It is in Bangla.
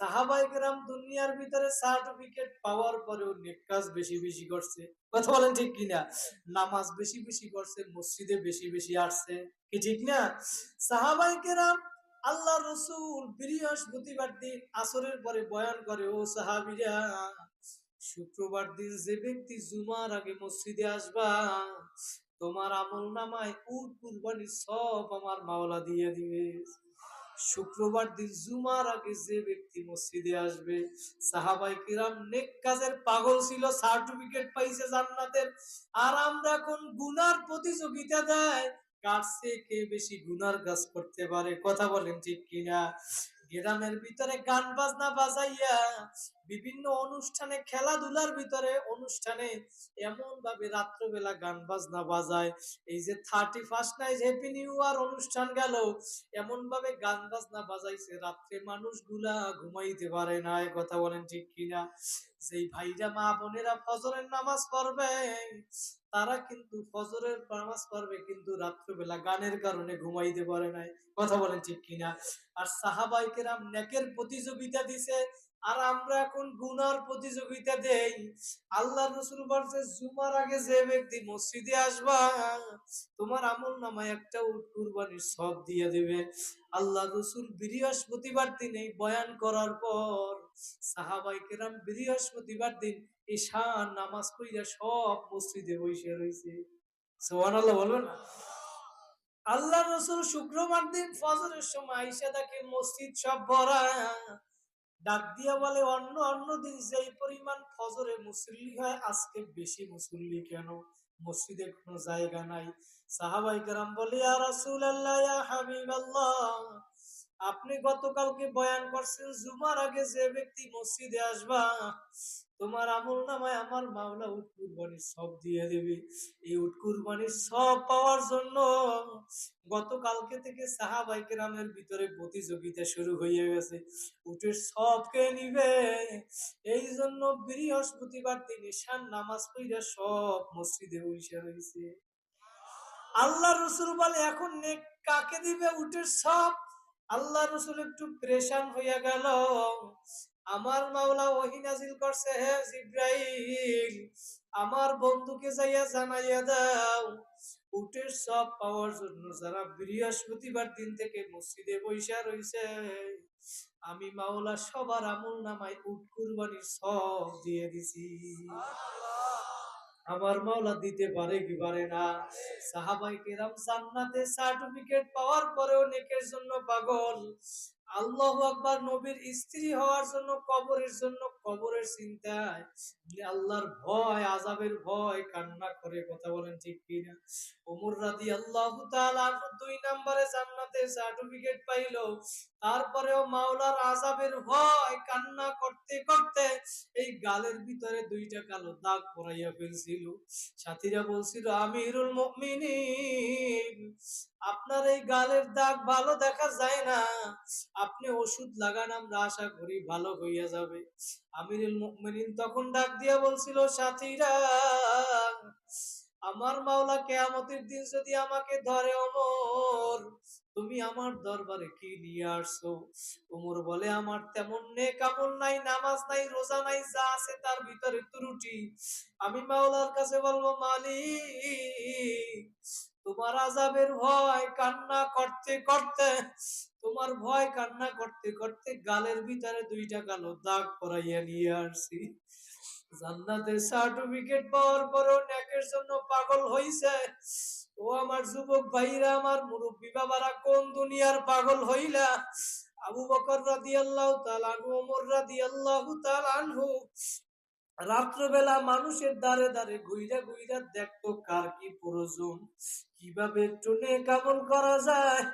সাহাবাইকেরাম দুনিয়ার ভিতরে সার্টিফিকেট পাওয়ার পরেও বেশি বেশি করছে। কথা বলেন ঠিক কিনা? নামাজ বেশি বেশি করছে মসজিদে বেশি বেশি আসছে। কি ঠিক না? আল্লাহ রসুল বৃহস্পতিবার দিন আসরের পরে বয়ান করে, ও সাহাবিরা, শুক্রবার দিন যে ব্যক্তি জুমার আগে মসজিদে আসবা, তোমার আমল নামায় উট কুরবানি সব আমার মাওলা দিয়ে দিবে। শুক্রবার দিন জুমার আগে যে ব্যক্তি মসজিদে আসবে, সাহাবাই কিরাম নেক কাজের পাগল ছিল, সার্টিফিকেট পাইছে জান্নাতের। আর আমরা কোন গুনার প্রতিযোগিতা দেয়? কার কে বেশি গুনার কাজ করতে পারে? কথা বলেন ঠিক কিনা? গ্রামের ভিতরে গান বাজনা বাজাইয়া বিভিন্ন অনুষ্ঠানে খেলাধুলার ভিতরে অনুষ্ঠানে এমন ভাবে রাত্রবেলা গান বাজনা বাজায়। এই যে thirty first night happy new year অনুষ্ঠান গেল এমন ভাবে গান বাজনা বাজাইছে, রাত্রে মানুষগুলা ঘুমাইতে পারে না, এ কথা বলেন ঠিক কিনা? সেই ভাইরা মা বোনেরা ফজরের নামাজ পড়বে তারা কিন্তু ফজরের নামাজ পড়বে কিন্তু রাত্রবেলা গানের কারণে ঘুমাইতে পারে নাই। কথা বলেন ঠিক কিনা? আর সাহাবাইকেরাম নেকের প্রতিযোগিতা দিছে আর আমরা এখন গুনার প্রতিযোগিতা দেই। আল্লাহ রসুল বলছে, জুমার আগে যে ব্যক্তি মসজিদে আসবা, তোমার আমল নামায় একটা উট কুরবানির সব দিয়ে দেবে। আল্লাহ রসুল বৃহস্পতিবার দিন এই বয়ান করার পর সাহাবাই কেরাম বৃহস্পতিবার দিন ঈশান নামাজ পড়িয়া সব মসজিদে বসে রয়েছে সোহান আল্লাহ বলবেন আল্লাহ রসুল শুক্রবার দিন ফজরের সময় আইসা দেখে মসজিদ সব ভরা ডাক দিয়া বলে, অন্য অন্য দিন যেই পরিমাণ ফজরে মুসল্লি হয়, আজকে বেশি মুসল্লি কেন? মসজিদে কোনো জায়গা নাই। সাহাবাই কেরাম বলে রাসুল আল্লাহ ইয়া হাবিবাল্লাহ, আপনি গতকালকে বয়ান করছেন, জুমার আগে যে ব্যক্তি মসজিদে আসবা তোমার আমল নামায় আমার মাওলা উট কুরবানির সব দিয়ে দেবে। এই উট কুরবানির সব পাওয়ার জন্য গতকালকে থেকে সাহাবাই কেরামের ভিতরে প্রতিযোগিতা শুরু হয়ে গেছে। উটের সব কে নিবে? এই জন্য বৃহস্পতিবার দিন ঈশান নামাজ পড়িয়া সব মসজিদে বসে রয়েছে আল্লাহ রসুল বলে, এখন নেক কাকে দিবে উটের সব? আল্লাহ রসুল একটু প্রেশান হইয়া গেল। আমার মাওলা ওহি নাজিল করছে হে জিব্রাইল আমার বন্ধুকে যাইয়া জানাইয়া দাও। উটের সব পাওয়ার জন্য যারা বৃহস্পতিবার দিন থেকে মসজিদে বৈশা রইছে আমি মাওলা সবার আমল নামায় উট কুরবানির সব দিয়ে দিছি। আমার মাওলা দিতে পারে কি পারে না? সাহাবাই কেরাম জান্নাতে সার্টিফিকেট পাওয়ার পরেও নেকের জন্য পাগল। আল্লাহ আকবার নবীর স্ত্রী হওয়ার জন্য কবরের জন্য কবরের চিন্তায় আল্লাহর ভয় আজাবের ভয়, কান্না করে কথা বলেন ঠিক কিনা? ওমর রাদি আল্লাহ দুই নম্বরে জান্নাতের সার্টিফিকেট পাইলো। তারপরেও মাওলার আজাবের ভয়, কান্না করতে করতে এই গালের ভিতরে দুইটা কালো দাগ পরাইয়া ফেলছিল। সাথীরা বলছিল, আমিরুল মুমিনিন, আপনার এই গালের দাগ ভালো দেখা যায় না। আপনি ওষুধ লাগান আমরা আশা করি ভালো হইয়া যাবে। আমিরুল মুমিনিন তখন ডাক দিয়া বলছিল, সাথীরা, আমার মাওলা কেয়ামতের দিন যদি আমাকে ধরে অমর, তুমি আমার দরবারে কি নিয়ে আসছো? ওমর বলে, আমার তেমন নেক আমল নাই, নামাজ নাই, রোজা নাই, যা আছে তার ভিতরে ত্রুটি। আমি মাওলার কাছে বলব, মালিক তোমার আজাবের ভয় কান্না করতে করতে, তোমার ভয় কান্না করতে করতে গালের ভিতরে দুইটা কালো দাগ পরাইয়া নিয়ে আসছি। জান্নাতের সার্টিফিকেট পাওয়ার পরও নেকের জন্য পাগল হইছে। ও আমার যুবক ভাইরা, আমার মুরব্বী বাবারা, কোন দুনিয়ার পাগল হইলা? আবু বকর রাদিয়াল্লাহু তাআলা আনহু, ওমর রাদিয়াল্লাহু তাআলা আনহু রাত্রবেলা মানুষের দ্বারে দ্বারে ঘুইরা ঘুইরা দেখতো কার কি প্রয়োজন, কীভাবে টুনে কামন করা যায়।